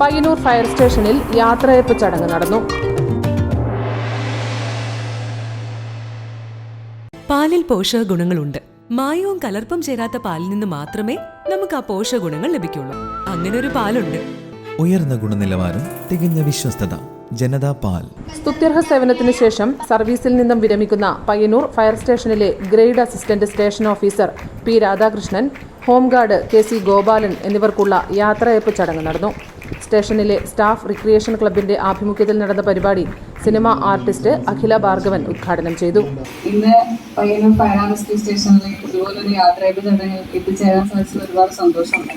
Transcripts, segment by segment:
Payyanur fire സ്റ്റേഷനിൽ യാത്രയപ്പ് ചടങ്ങ് നടന്നു. പാലിൽ പോഷക ഗുണങ്ങളുണ്ട്. മായവും കലർപ്പും ചേരാത്ത പാലിൽ നിന്ന് മാത്രമേ നമുക്ക് ആ പോഷക ഗുണങ്ങൾ ലഭിക്കുള്ളൂ. അങ്ങനെ ഒരു പാലുണ്ട്. ഉയർന്ന ഗുണനിലവാരം തികഞ്ഞ വിശ്വസ്തത ജനതാ പാൽ. സ്തുത്യർഹ സേവനത്തിന് ശേഷം സർവീസിൽ നിന്നും വിരമിക്കുന്ന പയ്യന്നൂർ ഫയർ സ്റ്റേഷനിലെ grade assistant station officer P Radhakrishnan home guard K C Gopalan എന്നിവർക്കുള്ള യാത്രയപ്പ് ചടങ്ങ് നടന്നു. സ്റ്റേഷനിലെ സ്റ്റാഫ് റിക്രിയേഷൻ ക്ലബിന്റെ ആഭിമുഖ്യത്തിൽ നടന്ന പരിപാടി സിനിമ ആർട്ടിസ്റ്റ് അഖില ഭാർഗവൻ ഉദ്ഘാടനം ചെയ്തു. ഇന്ന് പയ്യന്നൂർ ഇതുപോലൊരു ചടങ്ങിൽ എത്തിച്ചേരാൻ സാധിച്ചത് ഒരുപാട് സന്തോഷമുണ്ട്.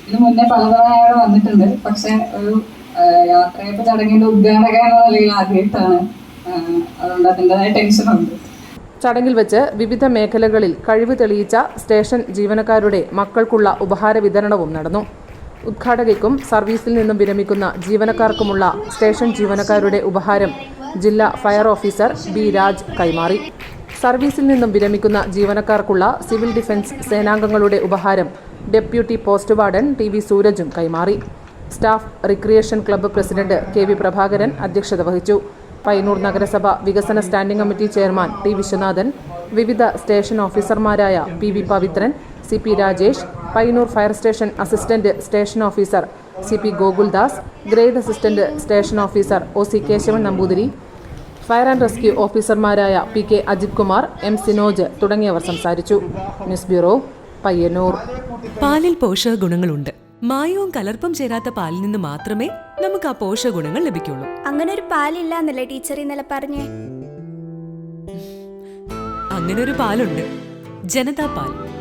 ഇതിനു മുന്നേ പലതവണ വന്നിട്ടുണ്ട്. പക്ഷെ ഒരു ആഹ് യാത്രയപ്പ് ചടങ്ങിന്റെ ഉദ്ഘാടക എന്ന നിലയിൽ ആദ്യമായിട്ടാണ് ആഹ് അതുകൊണ്ട് അതിന്റെതായ ടെൻഷനുണ്ട്. ചടങ്ങിൽ വെച്ച് വിവിധ മേഖലകളിൽ കഴിവ് തെളിയിച്ച സ്റ്റേഷൻ ജീവനക്കാരുടെ മക്കൾക്കുള്ള ഉപഹാര വിതരണവും നടന്നു. ഉദ്ഘാടകയ്ക്കും സർവീസിൽ നിന്നും വിരമിക്കുന്ന ജീവനക്കാർക്കുമുള്ള സ്റ്റേഷൻ ജീവനക്കാരുടെ ഉപഹാരം ജില്ലാ ഫയർ ഓഫീസർ ബി രാജ് കൈമാറി. സർവീസിൽ നിന്നും വിരമിക്കുന്ന ജീവനക്കാർക്കുള്ള സിവിൽ ഡിഫൻസ് സേനാംഗങ്ങളുടെ ഉപഹാരം deputy post warden T V സൂരജും കൈമാറി. Staff recreation club president K V Prabhakaran അധ്യക്ഷത വഹിച്ചു. പയ്യന്നൂർ നഗരസഭ വികസന standing committee chairman T Viswanathan വിവിധ സ്റ്റേഷൻ ഓഫീസർമാരായ P V Pavithran C P Rajesh Payyanur fire station assistant station officer C P Gokuldas grade assistant station officer O C Keshavan Namboothiri fire and rescue ഓഫീസർമാരായ P K Ajith Kumar M Sinoj തുടങ്ങിയവർ സംസാരിച്ചു. News bureau Payyanur. പാലിൽ പോഷക ഗുണങ്ങളുണ്ട്. മായവും കലർപ്പും ചേരാത്ത പാലിൽ നിന്ന് മാത്രമേ നമുക്ക് ആ പോഷക ഗുണങ്ങൾ ലഭിക്കുള്ളൂ. അങ്ങനെ ഒരു പാലില്ല എന്നല്ലേ ടീച്ചർ ഇന്നലെ പറഞ്ഞേ? അങ്ങനെ ഒരു പാലുണ്ട്. ജനതാ പാൽ.